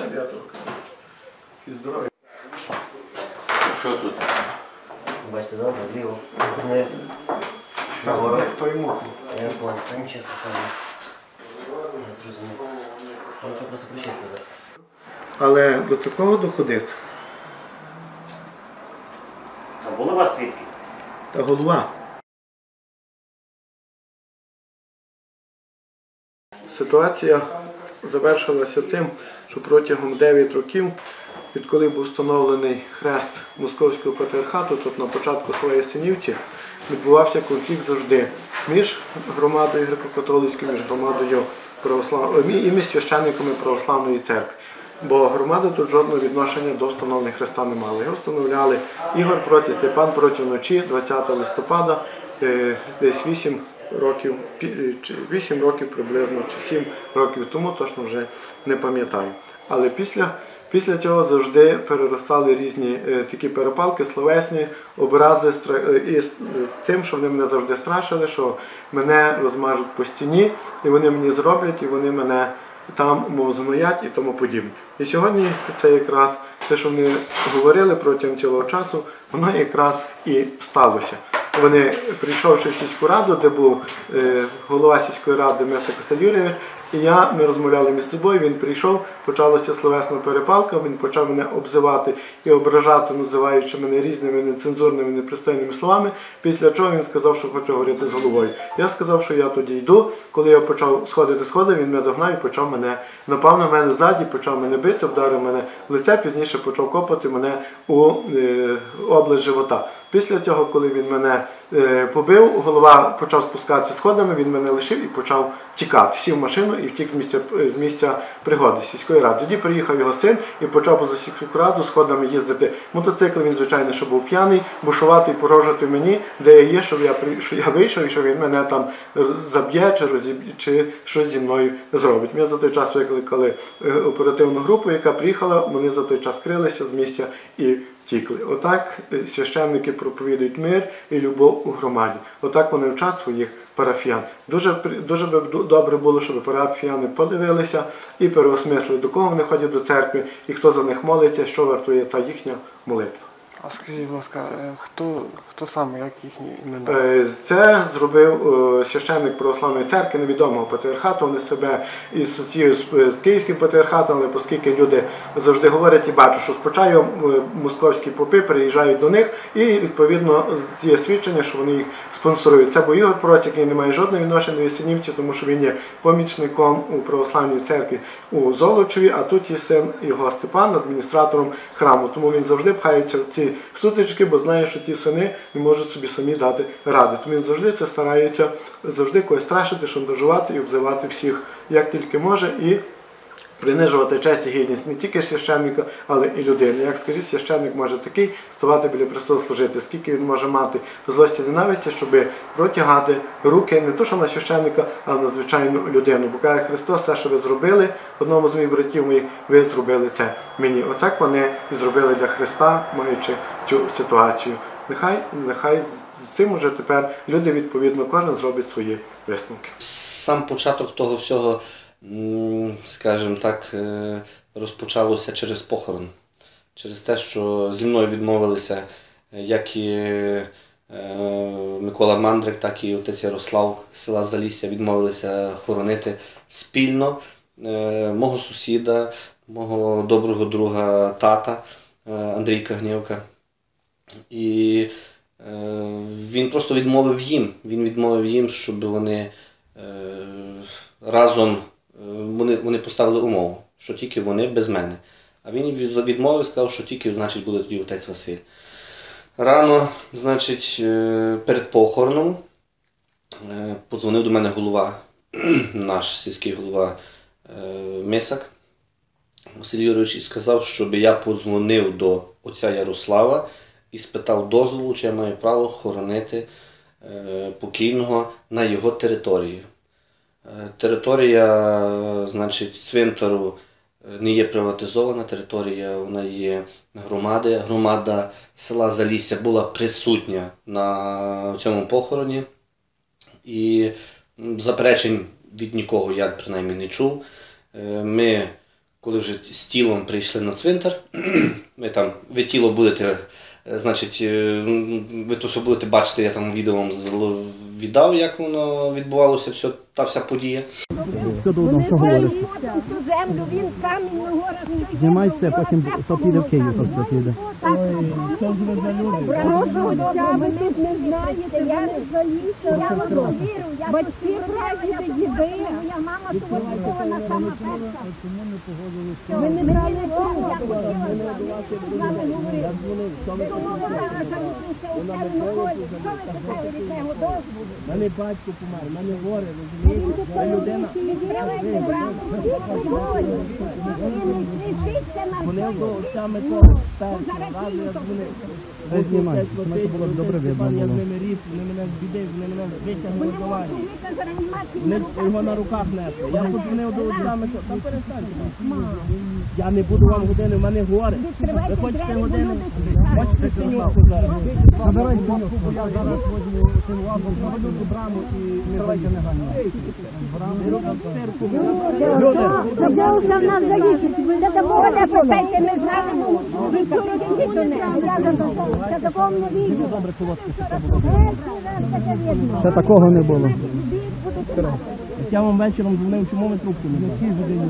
Трохи. І здоров'я. Що тут? Бачите, добре, ліво, вниз, нагору. То йому. Я понял, та нічого страшного. Я зрозумів. Просто причисти зараз. Але до такого доходити. А були у вас свідки? Та голова. Ситуація завершилася цим, що протягом 9 років, відколи був встановлений хрест Московського патріархату, тут на початку своєї синівці, відбувався конфлікт завжди між громадою греко-католицькою, між громадою православною і між священниками православної церкви. Бо громада тут жодного відношення до встановлення хреста не мала. Його встановляли Ігор проти Степан проти вночі 20 листопада, е, десь 8 років, чи 8 років приблизно, чи 7 років тому, точно вже не пам'ятаю. Але після, після цього завжди переростали різні е, такі перепалки, словесні образи е, і з е, тим, що вони мене завжди страшили, що мене розмажуть по стіні, і вони мені зроблять, і вони мене там мов згноять і тому подібне. І сьогодні це якраз те, що вони говорили протягом цілого часу, воно якраз і сталося. Вони, прийшовши в сільську раду, де був е, голова сільської ради Меса Косель Юрійович, і я, ми розмовляли між собою, він прийшов, почалася словесна перепалка, він почав мене обзивати і ображати, називаючи мене різними нецензурними, непристойними словами, після чого він сказав, що хоче говорити з головою. Я сказав, що я тоді йду. Коли я почав сходити сходи, він мене догнав і почав мене, напав на мене ззаді, почав мене бити, вдарив мене в лице, пізніше почав копати мене у е, область живота. Після цього, коли він мене е, побив, голова почав спускатися сходами, він мене лишив і почав тікати. Сів в машину і втік з місця, з місця пригоди сільської ради. Тоді приїхав його син і почав поза сільську раду сходами їздити. Мотоцикл він, звичайно, що був п'яний, бушувати і порожати мені, де я є, щоб я що я вийшов і що він мене там заб'є чи розіб'є, чи щось зі мною зробить. Ми за той час викликали е, оперативну групу, яка приїхала. Вони за той час скрилися з місця і втікли. Отак е, священники проповідують мир і любов у громаді. Отак вони вчать своїх парафіян. Дуже дуже б добре було, щоб парафіяни подивилися і переосмислили, до кого вони ходять до церкви, і хто за них молиться, що вартує та їхня молитва. А скажіть, будь ласка, е, хто, хто саме, як їхні імена? Е, Це зробив е, священник православної церкви невідомого патріархату. Вони себе і асоціюють з, київським патріархатом, але оскільки люди завжди говорять і бачу, що спочатку московські попи приїжджають до них, і відповідно є свідчення, що вони їх спонсорують. Це бо Ігор Проць, який не має жодного відношення до Ясенівці, тому що він є помічником у православній церкві у Золочеві, а тут є син його Степан, адміністратором храму. Тому він завжди пхається в ті сутички, бо знає, що ті сини не можуть собі самі дати ради. Тому він завжди це старається завжди когось страшити, шантажувати і обзивати всіх як тільки може. і Принижувати честь і гідність не тільки священника, але і людини. Як скажіть, священник може такий ставати біля престолу служити, скільки він може мати злості ненависті, щоб протягати руки не то, що на священника, а на звичайну людину. Бо каже Христос, все, що ви зробили, одному з моїх братів моїх, ви зробили це мені. Оце вони зробили для Христа, маючи цю ситуацію. Нехай, нехай з цим уже тепер люди відповідно кожен зробить свої висновки. Сам початок того всього, скажімо так, е, розпочалося через похорон. Через те, що зі мною відмовилися е, як і е, Микола Мандрик, так і отець Ярослав з села Залісся відмовилися хоронити спільно мого сусіда, мого доброго друга тата Андрійка Гнівка. І він просто відмовив їм. Він відмовив їм, щоб вони разом вони, вони поставили умову, що тільки вони без мене. А він від- відмовив, сказав, що тільки значить, буде тоді отець Василь. Рано, значить, е, перед похороном е, подзвонив до мене голова, наш сільський голова е, Мисак Василь Юрійович і сказав, щоб я подзвонив до отця Ярослава і спитав дозволу, чи я маю право хоронити покійного на його території. Е, Територія, значить, цвинтару е, не є приватизована, територія вона є громади. Громада села Залісся була присутня на цьому похороні. І заперечень від нікого я принаймні не чув. Е, Ми коли вже з тілом прийшли на цвинтар, ми там, ви тіло будете, значить, ви то все будете бачити, я там відео вам віддав, як воно відбувалося, все, та вся подія. Вони цю землю, він камінь на горах. Знімай потім то піде в Київ, то піде. Просто ви тут не знаєте, я не залізу, я вам вірю, я батьки прадіди, діди, моя мама тут сама перша. Ви не брали того, я хотіла з вами говорити. Тому вона залишилася у себе на волі. Що ви чекали від цього дозволу? Мене батько помер, мене горе, розумієте? Вони саме того. Ви знімайте, щоб було добре видно Я з ними ріс, вони мене з біди, вони мене витягнули з лані. Вони його на руках несли. Я подзвонив до саме, та перестаньте. Я не буду вам години, в мене горе. Ви хочете годину? Хочете синьорку зараз? Забирайте синьорку, я зараз возьму синьорку, заведу браму і не зайде негайно. Забувся в нас заїхати. Це такого не питайте, ми знали, бо ви тільки до неї. За такого. Не вірю. Це такого не було. Я вам вечором дзвонив, чому ви трубку не брали?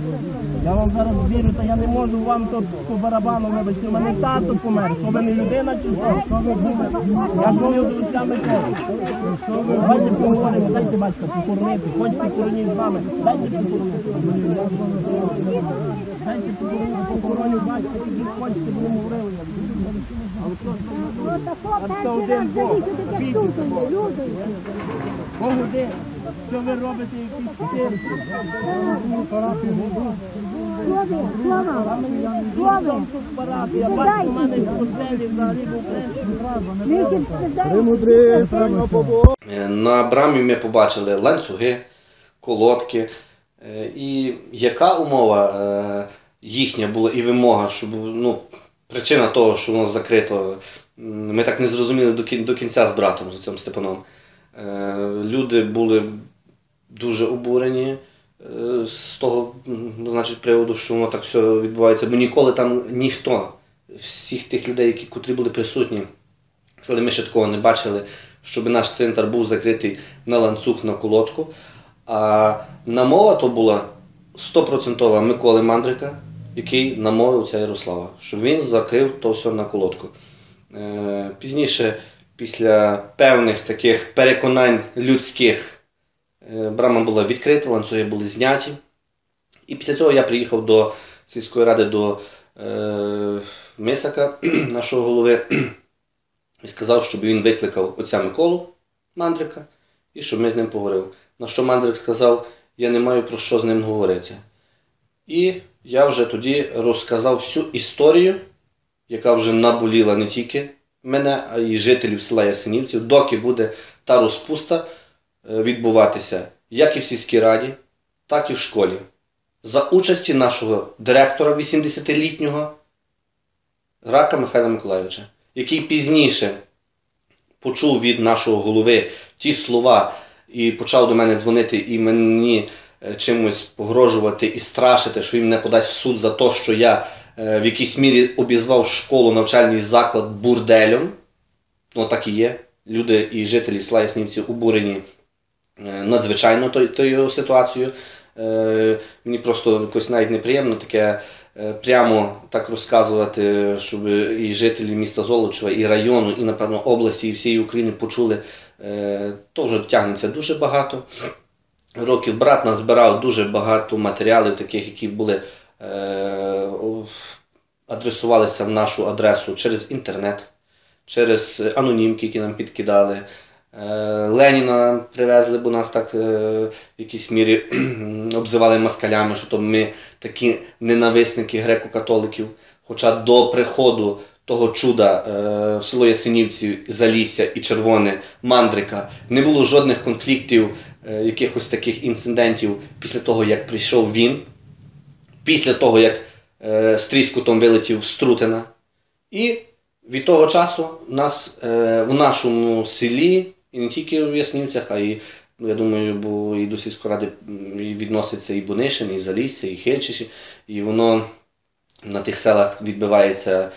Я вам зараз вірю, та я не можу вам то по барабану вибачте. У мене тато помер. Що ви не людина чи що? Що ви думаєте? Я дзвонив до Луця Миколи. Давайте поговоримо, дайте батька похоронити. Хочете похороніть з вами. Дайте похоронити. Дайте похоронити, похороню батька, хочете, будемо говорили. У мене в На брамі ми побачили ланцюги, колодки. Е, І яка умова е, їхня була і вимога, щоб ну, причина того, що воно закрито, ми так не зрозуміли до кін- до кінця з братом, з цим Степаном. Е, Люди були дуже обурені е, з того значить, приводу, що воно так все відбувається, бо ніколи там ніхто, всіх тих людей, які котрі були присутні, але ми ще такого не бачили, щоб наш центр був закритий на ланцюг на колодку. А намова то була 100% Миколи Мандрика, який намовив ця Ярослава, щоб він закрив то все на колодку. Е, Пізніше, після певних таких переконань людських, е, брама була відкрита, ланцюги були зняті. І після цього я приїхав до сільської ради до е, Мисака, нашого голови, і сказав, щоб він викликав отця Миколу Мандрика і щоб ми з ним поговорили. На що Мандрик сказав, я не маю про що з ним говорити. І я вже тоді розказав всю історію, яка вже наболіла не тільки мене, а й жителів села Ясенівців, доки буде та розпуста е, відбуватися як і в сільській раді, так і в школі. За участі нашого директора 80-літнього Рака Михайла Миколайовича, який пізніше почув від нашого голови ті слова і почав до мене дзвонити і мені чимось погрожувати і страшити, що він мене подасть в суд за те, що я е, в якійсь мірі обізвав школу, навчальний заклад бурделем. Ну, так і є. Люди і жителі села обурені е, надзвичайно тою, ситуацією. Е, мені просто якось навіть неприємно таке е, прямо так розказувати, щоб і жителі міста Золочева, і району, і, напевно, області, і всієї України почули. Е, то вже тягнеться дуже багато років. Брат назбирав дуже багато матеріалів, таких, які були е, адресувалися в нашу адресу через інтернет, через анонімки, які нам підкидали. Е, Леніна нам привезли, бо нас так е, в якійсь мірі обзивали москалями, що то ми такі ненависники греко-католиків. Хоча до приходу того чуда е, в село Ясенівці, Залісся і Червоне Мандрика не було жодних конфліктів, якихось таких інцидентів після того, як прийшов він, після того, як е, з тріскутом вилетів з Трутина. І від того часу нас е, в нашому селі, і не тільки в Яснівцях, а й ну, я думаю, бо і до сільської ради відноситься і Бунишин, і Залісся, і Хельчиші, і воно на тих селах відбивається е,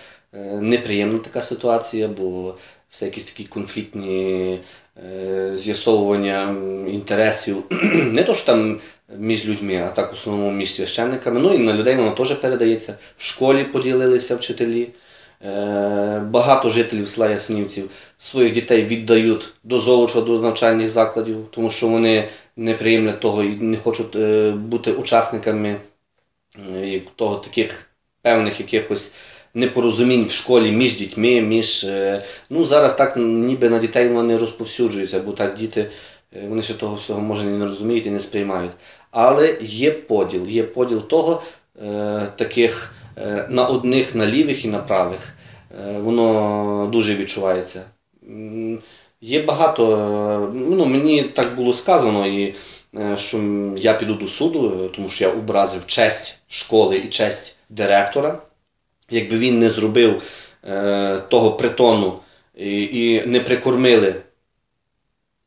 неприємна така ситуація, бо все якісь такі конфліктні е, з'ясовування інтересів, не то що там між людьми, а так в основному між священниками. Ну і на людей воно теж передається. В школі поділилися вчителі. Е, Багато жителів села Ясенівців своїх дітей віддають до Золоча, до навчальних закладів, тому що вони не приємлять того і не хочуть е, бути учасниками е, того таких певних якихось непорозумінь в школі між дітьми, між. е, Ну, зараз так ніби на дітей не розповсюджується, бо так діти е, вони ще того всього може не розуміють і не сприймають. Але є поділ, є поділ того, е, таких на одних, на лівих і на правих. Воно дуже відчувається. Є багато, ну мені так було сказано, і, що я піду до суду, тому що я образив честь школи і честь директора. Якби він не зробив е, того притону і, і не прикормили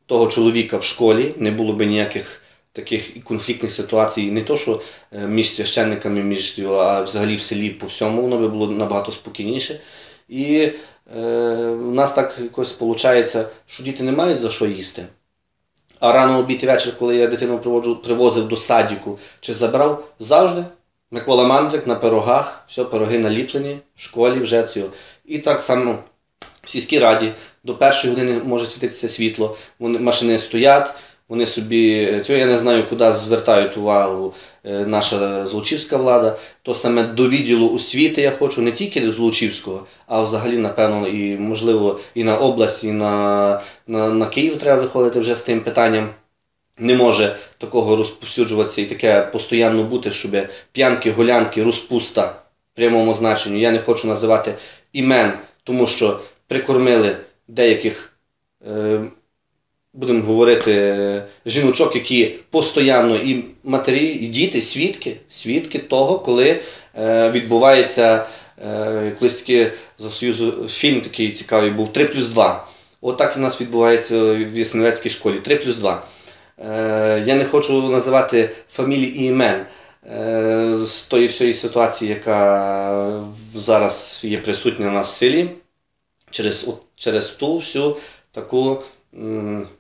того чоловіка в школі, не було б ніяких таких конфліктних ситуацій, не то що е, між священниками, між а взагалі в селі по всьому воно би було набагато спокійніше. І е, у нас так якось виходить, що діти не мають за що їсти. А рано обід і вечір, коли я дитину приводжу, привозив до садіку чи забрав, завжди Микола Мандрик на пирогах, все, пироги наліплені, в школі вже цього. І так само в сільській раді до першої години може світитися світло, вони, машини стоять, вони собі, цього я не знаю, куди звертають увагу е, наша злочівська влада. То саме до відділу освіти я хочу не тільки з Лучівського, а взагалі, напевно, і можливо і на область, і на, на, на Київ треба виходити вже з тим питанням. Не може такого розповсюджуватися і таке постійно бути, щоб п'янки, гулянки, розпуста в прямому значенні. Я не хочу називати імен, тому що прикормили деяких, е, будемо говорити, жіночок, які постійно і матері, і діти, свідки, свідки того, коли е, відбувається е, колись таки за Союзу фільм такий цікавий був 3 плюс 2. Отак і у нас відбувається в Ясеневецькій школі 3 плюс 2. Е, Я не хочу називати фамілій і імен е, з тої всієї ситуації, яка зараз є присутня у нас в селі, через, через ту всю таку,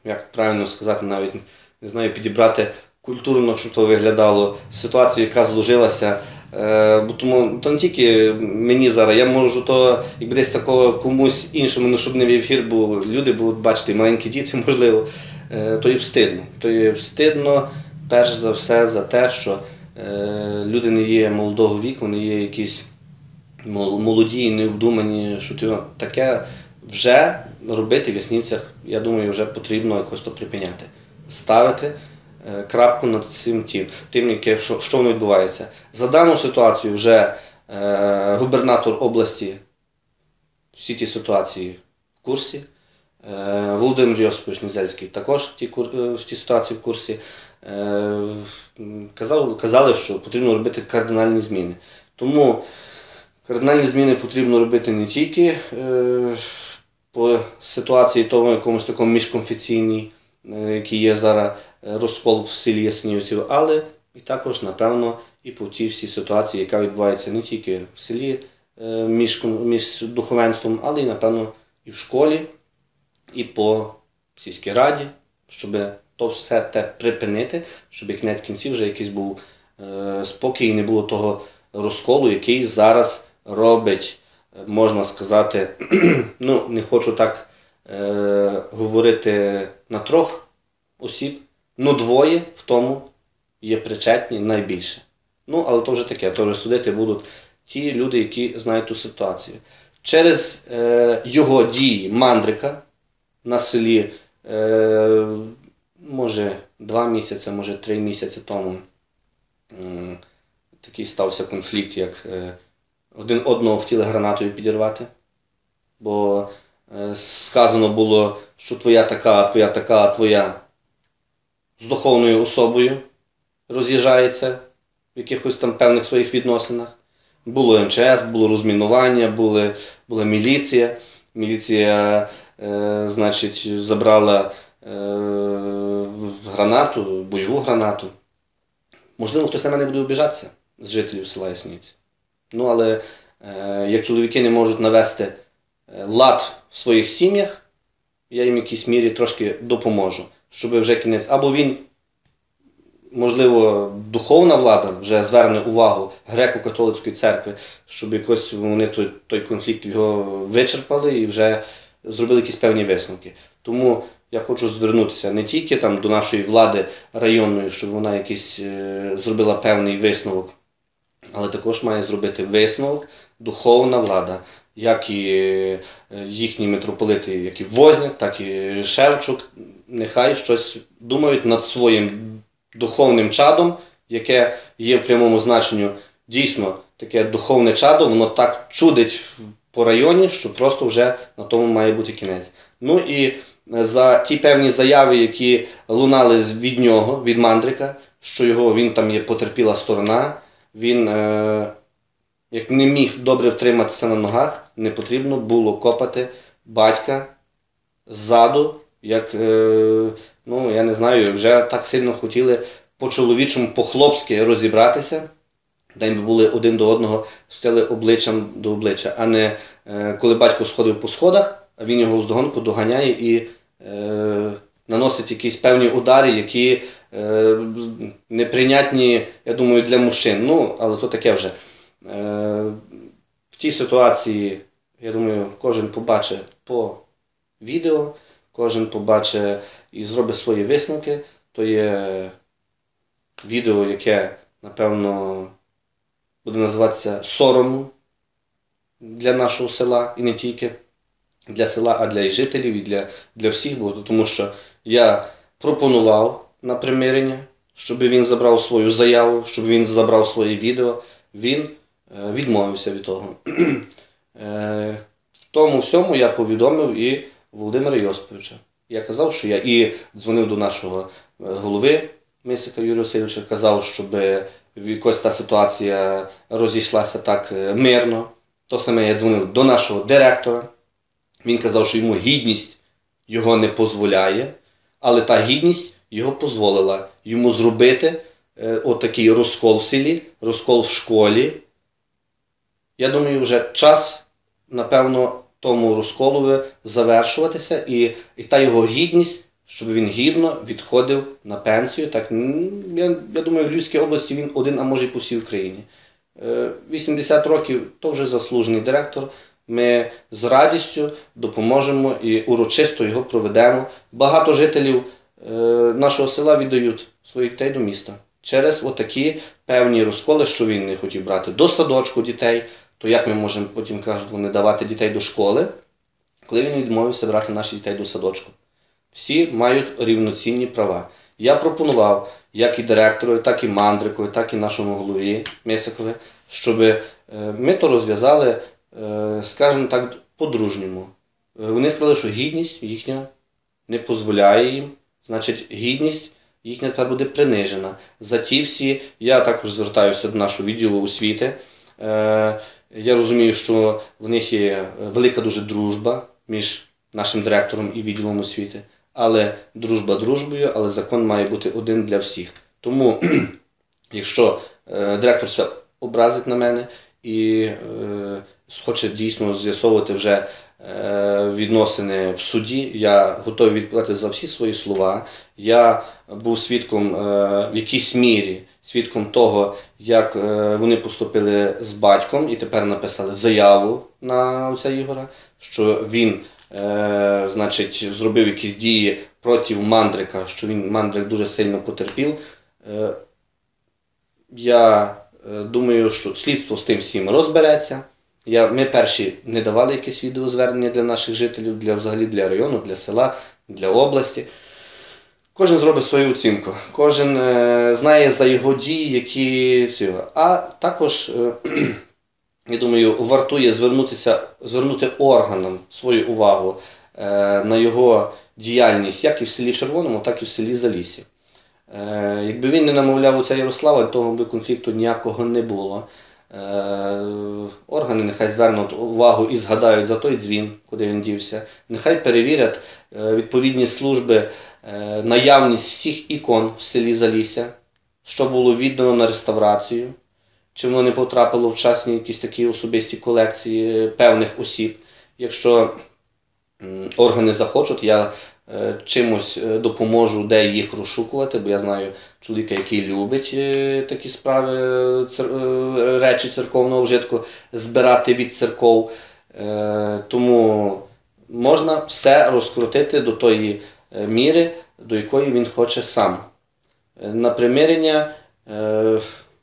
як правильно сказати, навіть не знаю, підібрати культурно, щоб то виглядало, ситуацію, яка зложилася. Е, Бо тому то не тільки мені зараз, я можу то якби десь такого комусь іншому, ну щоб не в ефір, бо люди будуть бачити, маленькі діти, можливо, то і встидно. То є встидно, перш за все, за те, що е, люди не є молодого віку, не є якісь молоді і необдумані, що ну, таке вже робити в Яснівцях, я думаю, вже потрібно якось то припиняти. Ставити е, крапку над цим тим, тим яке, що, що воно відбувається. За дану ситуацію вже е, губернатор області всі ті ситуації в курсі. Е, Володимир Йосипович Нізельський також в тій, е, в тій ситуації в курсі. Е, Казав, казали, що потрібно робити кардинальні зміни. Тому кардинальні зміни потрібно робити не тільки по ситуації того якомусь такому міжконфесійній, який є зараз розкол в селі Ясенівців, але і також, напевно, і по тій всій ситуації, яка відбувається не тільки в селі між, між духовенством, але й, напевно, і в школі, і по сільській раді, щоб то все те припинити, щоб кінець кінців вже якийсь був е, спокій і не було того розколу, який зараз робить, можна сказати, ну, не хочу так е, говорити на трьох осіб, ну двоє в тому є причетні найбільше. Ну, але то вже таке, то вже судити будуть ті люди, які знають ту ситуацію. Через е, його дії мандрика на селі, е, може, два місяці, може три місяці тому такий стався конфлікт, як е, один одного хотіли гранатою підірвати. Бо е, сказано було, що твоя така, твоя така, твоя з духовною особою роз'їжджається в якихось там певних своїх відносинах. Було МЧС, було розмінування, були, була міліція. Міліція, значить, забрала е, гранату, бойову гранату. Можливо, хтось на мене буде обіжатися з жителів села Ясніці. Ну, але е, як чоловіки не можуть навести е, лад в своїх сім'ях, я їм в якійсь мірі трошки допоможу, щоб вже кінець. Або він, можливо, духовна влада вже зверне увагу греко-католицької церкви, щоб якось вони той, той конфлікт його вичерпали і вже зробили якісь певні висновки. Тому я хочу звернутися не тільки там до нашої влади районної, щоб вона якийсь е, зробила певний висновок, але також має зробити висновок духовна влада, як і е, їхні митрополити, як і Возняк, так і Шевчук, нехай щось думають над своїм духовним чадом, яке є в прямому значенню дійсно таке духовне чадо, воно так чудить по районі, що просто вже на тому має бути кінець. Ну і за ті певні заяви, які лунали від нього, від мандрика, що його він там є потерпіла сторона, він е, як не міг добре втриматися на ногах, не потрібно було копати батька ззаду, як, е, ну, я не знаю, вже так сильно хотіли по-чоловічому, по-хлопськи розібратися, де би були один до одного, стояли обличчям до обличчя, а не е, коли батько сходив по сходах, а він його вздогонку доганяє і е, наносить якісь певні удари, які е, неприйнятні, я думаю, для мужчин. Ну, але то таке вже. Е, в тій ситуації, я думаю, кожен побачить по відео, кожен побачить і зробить свої висновки. То є відео, яке, напевно, буде називатися соромом для нашого села і не тільки для села, а для і жителів, і для, для всіх було. Тому що я пропонував на примирення, щоб він забрав свою заяву, щоб він забрав своє відео. Він е, відмовився від того. Е, Тому всьому я повідомив і Володимира Йосиповича. Я казав, що я і дзвонив до нашого е, голови Мисика Юрія Васильовича, казав, щоб якось та ситуація розійшлася так е, мирно. То саме я дзвонив до нашого директора. Він казав, що йому гідність його не дозволяє, але та гідність його дозволила йому зробити е, отакий розкол в селі, розкол в школі. Я думаю, вже час, напевно, тому розколові завершуватися, і, і та його гідність, щоб він гідно відходив на пенсію. Так, я, я думаю, в Львівській області він один, а може і по всій Україні. Е, 80 років то вже заслужений директор. Ми з радістю допоможемо і урочисто його проведемо. Багато жителів е, нашого села віддають своїх дітей до міста через отакі певні розколи, що він не хотів брати до садочку дітей. То як ми можемо потім кажуть, вони давати дітей до школи, коли він відмовився брати наших дітей до садочку? Всі мають рівноцінні права. Я пропонував як і директору, так і мандрикові, так і нашому голові Мисикові, щоб е, ми то розв'язали, е, скажімо так, по-дружньому. Е, Вони сказали, що гідність їхня не дозволяє їм, значить, гідність їхня тепер буде принижена. За ті всі, я також звертаюся до нашого відділу освіти. Я розумію, що в них є велика дуже дружба між нашим директором і відділом освіти. Але дружба дружбою, але закон має бути один для всіх. Тому, якщо е, директор се образить на мене і е, хоче дійсно з'ясовувати вже е, відносини в суді, я готовий відповідати за всі свої слова. Я був свідком е, в якійсь мірі, свідком того, як е, вони поступили з батьком і тепер написали заяву на отця Ігора, що він, е, значить, зробив якісь дії проти мандрика, що він мандрик дуже сильно потерпів. Е, я е, думаю, що слідство з тим всім розбереться. Я, ми перші не давали якесь відеозвернення для наших жителів, для взагалі для району, для села, для області. Кожен зробить свою оцінку, кожен е, знає за його дії, які. А також, е, я думаю, вартує звернутися, звернути органам свою увагу е, на його діяльність як і в селі Червоному, так і в селі Залісі. Е, якби він не намовляв оця Ярослава, того би конфлікту ніякого не було. органи нехай звернуть увагу і згадають за той дзвін, куди він дівся. Нехай перевірять е, відповідні служби е, наявність всіх ікон в селі Залісся, що було віддано на реставрацію, чи воно не потрапило в частні якісь такі особисті колекції певних осіб. Якщо органи захочуть, я е, чимось е, допоможу, де їх розшукувати, бо я знаю чоловіка, який любить е, такі справи, е, е, речі церковного вжитку збирати від церков. Е, Тому можна все розкрутити до тої е, міри, до якої він хоче сам. Е, На примирення е,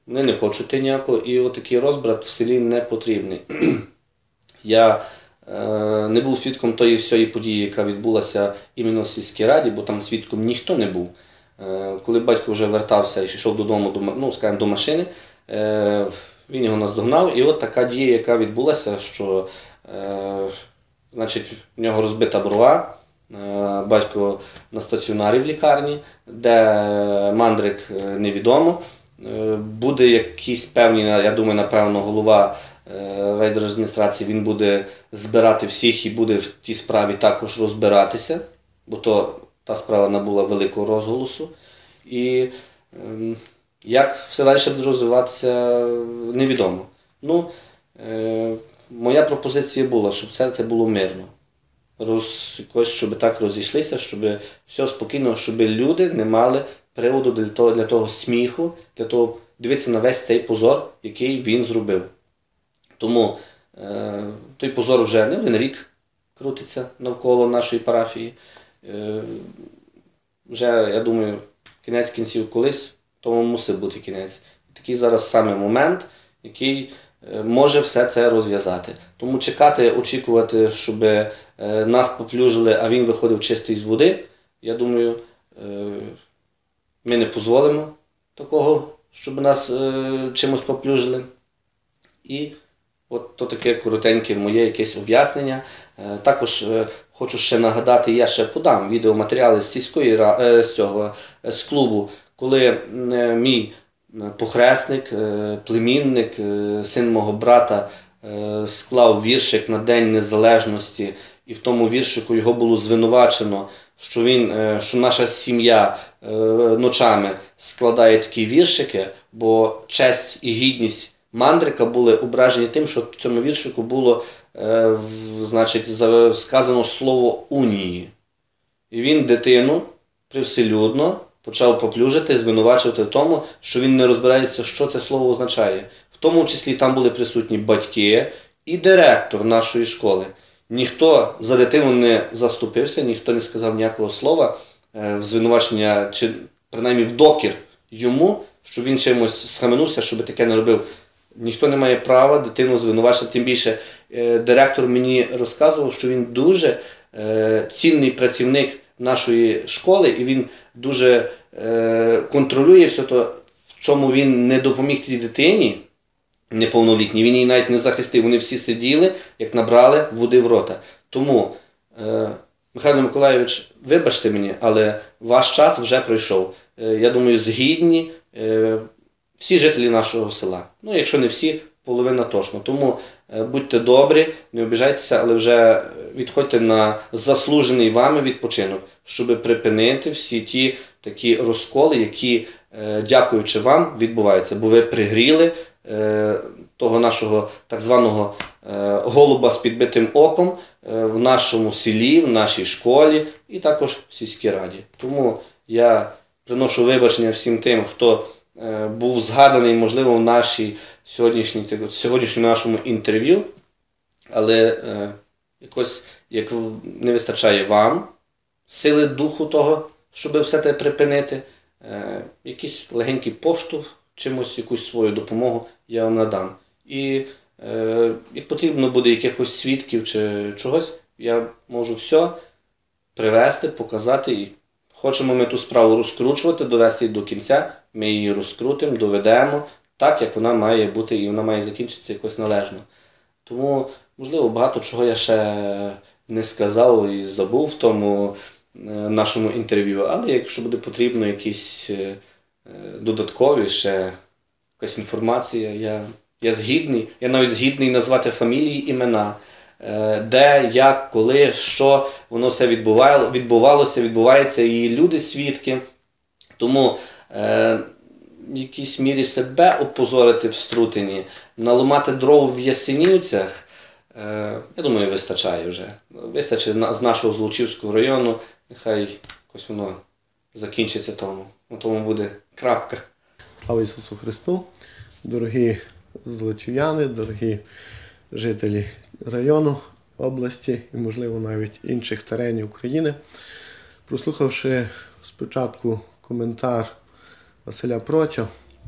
вони не хочуть ніякого, і отакий розбрат в селі не потрібний. Я е, не був свідком тої всієї події, яка відбулася іменно в сільській раді, бо там свідком ніхто не був. Е, коли батько вже вертався і йшов додому, до, ну, скажімо, до машини, е, він його наздогнав, і от така дія, яка відбулася, що е, значить, в нього розбита брова, е, батько на стаціонарі в лікарні, де мандрик е, невідомо. Е, Буде якийсь певний, я думаю, напевно, голова е, райдержадміністрації, він буде збирати всіх і буде в тій справі також розбиратися, бо то та справа набула великого розголосу. І ем, як все далі буде розвиватися, невідомо. Ну, е, моя пропозиція була, щоб все це було мирно. Роз, якось, щоб так розійшлися, щоб все спокійно, щоб люди не мали приводу для того, для того сміху, для того дивитися на весь цей позор, який він зробив. Тому е, той позор вже не один рік крутиться навколо нашої парафії. Е, вже, я думаю, кінець кінців колись, тому мусить бути кінець. Такий зараз саме момент, який може все це розв'язати. Тому чекати, очікувати, щоб е, нас поплюжили, а він виходив чистий з води, я думаю, е, ми не дозволимо такого, щоб нас е, чимось поплюжили. І от то таке коротеньке моє якесь об'яснення. Е, Також е, хочу ще нагадати, я ще подам відеоматеріали з сільської е, з цього е, з клубу, коли е, мій похресник, е, племінник, е, син мого брата е, склав віршик на День Незалежності, і в тому віршику його було звинувачено, що він, е, що наша сім'я е, ночами складає такі віршики, бо честь і гідність мандрика були ображені тим, що в цьому віршику було е, значить, сказано слово унії. І він дитину привселюдно почав поплюжити, звинувачувати в тому, що він не розбирається, що це слово означає. В тому числі там були присутні батьки і директор нашої школи. Ніхто за дитину не заступився, ніхто не сказав ніякого слова е, в звинувачення, чи принаймні в докір йому, що він чимось схаменувся, щоб таке не робив. Ніхто не має права дитину звинувачити. Тим більше е, директор мені розказував, що він дуже е, цінний працівник нашої школи, і він дуже е, контролює все то, в чому він не допоміг тій дитині неповнолітній. Він її навіть не захистив. Вони всі сиділи, як набрали води в рота. Тому, е, Михайло Миколайович, вибачте мені, але ваш час вже пройшов. Е, я думаю, згідні е, всі жителі нашого села. Ну, якщо не всі, половина точно. Тому е, будьте добрі, не обіжайтеся, але вже е, відходьте на заслужений вами відпочинок, щоб припинити всі ті такі розколи, які, е, дякуючи вам, відбуваються. Бо ви пригріли е, того нашого так званого е, голуба з підбитим оком в нашому селі, в нашій школі і також в сільській раді. Тому я приношу вибачення всім тим, хто був згаданий, можливо, в нашій сьогоднішній, сьогоднішньому нашому інтерв'ю, але якось як не вистачає вам сили духу того, щоб все це припинити. Е, якийсь легенький поштовх, чимось, якусь свою допомогу я вам надам. І е, як потрібно буде якихось свідків чи чогось, я можу все привести, показати. І хочемо ми ту справу розкручувати, довести її до кінця, ми її розкрутимо, доведемо так, як вона має бути, і вона має закінчитися якось належно. Тому, можливо, багато чого я ще не сказав і забув в тому е, нашому інтерв'ю. Але якщо буде потрібно якісь е, додаткові ще якась інформація, я Я згідний, я навіть згідний назвати фамілії, імена, е, де, як, коли, що воно все відбувало, відбувалося, відбувається, і люди свідки. Тому е, в якійсь мірі себе опозорити в Струтині, наламати дров в Ясенівцях, я думаю, вистачає вже. Вистачить з нашого Злочівського району, нехай якось воно закінчиться тому. На тому буде крапка. Слава Ісусу Христу! Дорогі злочів'яни, дорогі жителі району, області і, можливо, навіть інших теренів України. Прослухавши спочатку коментар Василя Проця,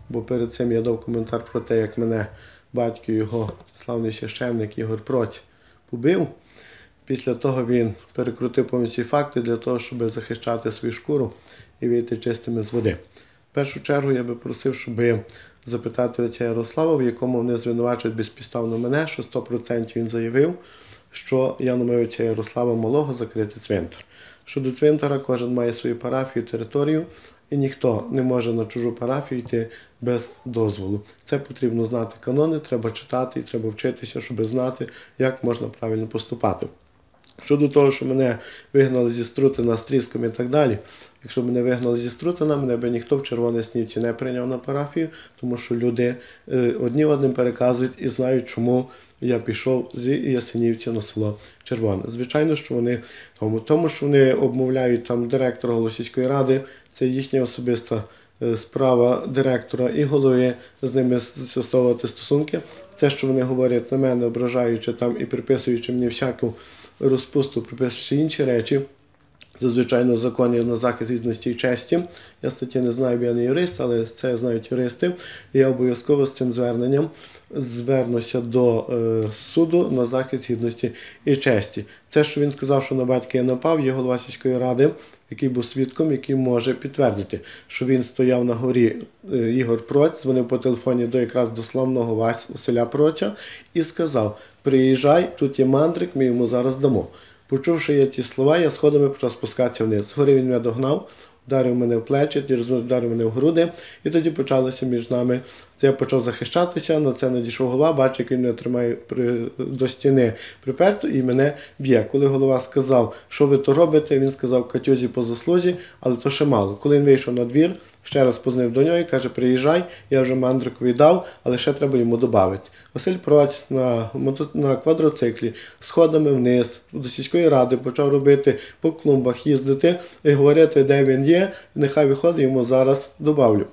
бо перед цим я дав коментар про те, як мене батько його славний священник Ігор Проць побив. Після того він перекрутив повністю факти для того, щоб захищати свою шкуру і вийти чистими з води. В першу чергу я би просив, щоб запитати отця Ярослава, в якому вони звинувачують безпідставно мене, що 100% він заявив, що я намив отця Ярослава Малого закрити цвинтар. Щодо цвинтара, кожен має свою парафію, територію, і ніхто не може на чужу парафію йти без дозволу. Це потрібно знати канони, треба читати і треба вчитися, щоб знати, як можна правильно поступати. Щодо того, що мене вигнали зі Струтина з тріском і так далі. Якщо мене вигнали зі Струтина, мене би ніхто в Червоній Снівці не прийняв на парафію, тому що люди е, одні одним переказують і знають, чому я пішов з Ясенівців на село Червоне. Звичайно, що вони тому, тому що вони обмовляють там директора голосіської ради, це їхня особиста е, справа директора і голови з ними з'ясовувати стосунки. Це, що вони говорять на мене, ображаючи там і приписуючи мені всяку розпусту, приписуючи інші речі. Це, звичайно, закони на захист гідності і честі. Я статті не знаю, бо я не юрист, але це знають юристи. Я обов'язково з цим зверненням звернуся до е, суду на захист гідності і честі. Це, що він сказав, що на батька я напав, є голова сільської ради, який був свідком, який може підтвердити, що він стояв на горі е, Ігор Проць, дзвонив по телефоні до якраз до славного Василя Проця і сказав: Приїжджай, тут є мандрик, ми йому зараз дамо. Почувши я ті слова, я сходами почав спускатися вниз. Згори він мене догнав, вдарив мене в плечі, через вдарив мене в груди, і тоді почалося між нами. Це я почав захищатися, на це надійшов голова, бачу, як він мене тримає до стіни приперто і мене б'є. Коли голова сказав, що ви то робите, він сказав катюзі по заслузі, але то ще мало. Коли він вийшов на двір, ще раз познив до нього і каже, приїжджай, я вже мандрикові дав, але ще треба йому додати. Василь Проць на, на квадроциклі сходами вниз до сільської ради почав робити по клумбах, їздити і говорити, де він є, нехай виходить, йому зараз добавлю.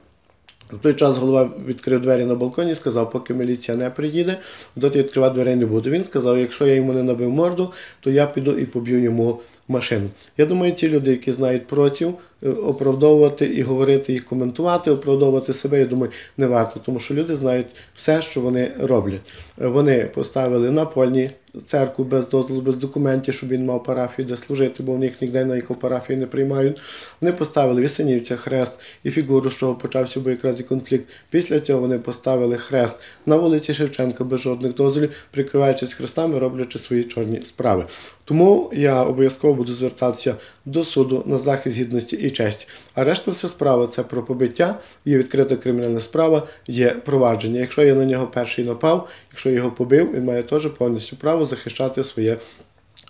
В той час голова відкрив двері на балконі і сказав, поки міліція не приїде, доти відкривати дверей не буду. Він сказав, якщо я йому не набив морду, то я піду і поб'ю йому машину. Я думаю, ті люди, які знають проців, е, оправдовувати і говорити, і коментувати, оправдовувати себе, я думаю, не варто, тому що люди знають все, що вони роблять. Е, Вони поставили на польні церкву без дозволу, без документів, щоб він мав парафію, де служити, бо в них ніде на яку парафію не приймають. Вони поставили в Ясенівцях хрест і фігуру, з чого почався бо якраз і конфлікт. Після цього вони поставили хрест на вулиці Шевченка без жодних дозволів, прикриваючись хрестами, роблячи свої чорні справи. Тому я обов'язково буду звертатися до суду на захист гідності і честі. А решта вся справа це про побиття, є відкрита кримінальна справа, є провадження. Якщо я на нього перший напав, якщо я його побив, він має теж повністю право захищати своє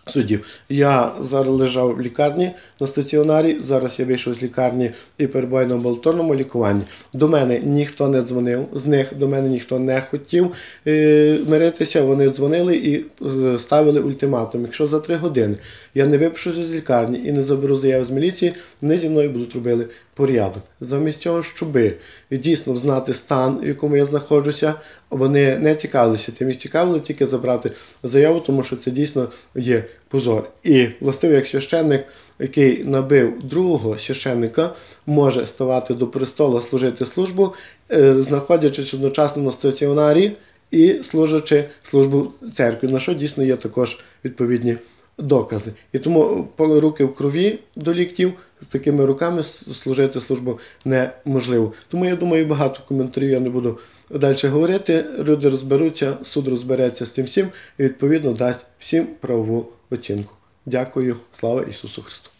суддів. Я зараз лежав в лікарні на стаціонарі. Зараз я вийшов з лікарні і перебуваю на амбулаторному лікуванні. До мене ніхто не дзвонив, з них до мене ніхто не хотів е, миритися. Вони дзвонили і е, ставили ультиматум. Якщо за три години я не випишуся з лікарні і не заберу заяву з міліції, вони зі мною будуть робили порядок. Замість цього, щоби дійсно знати стан, в якому я знаходжуся, вони не цікавилися тим, їх цікавило тільки забрати заяву, тому що це дійсно є позор. І властиво, як священник, який набив другого священника, може ставати до престолу, служити службу, е, знаходячись одночасно на стаціонарі і служачи службу церкві, на що дійсно є також відповідні докази. І тому поле руки в крові до ліктів з такими руками служити службу неможливо. Тому я думаю, багато коментарів я не буду далі говорити. Люди розберуться, суд розбереться з цим всім і відповідно дасть всім правову оцінку. Дякую, слава Ісусу Христу!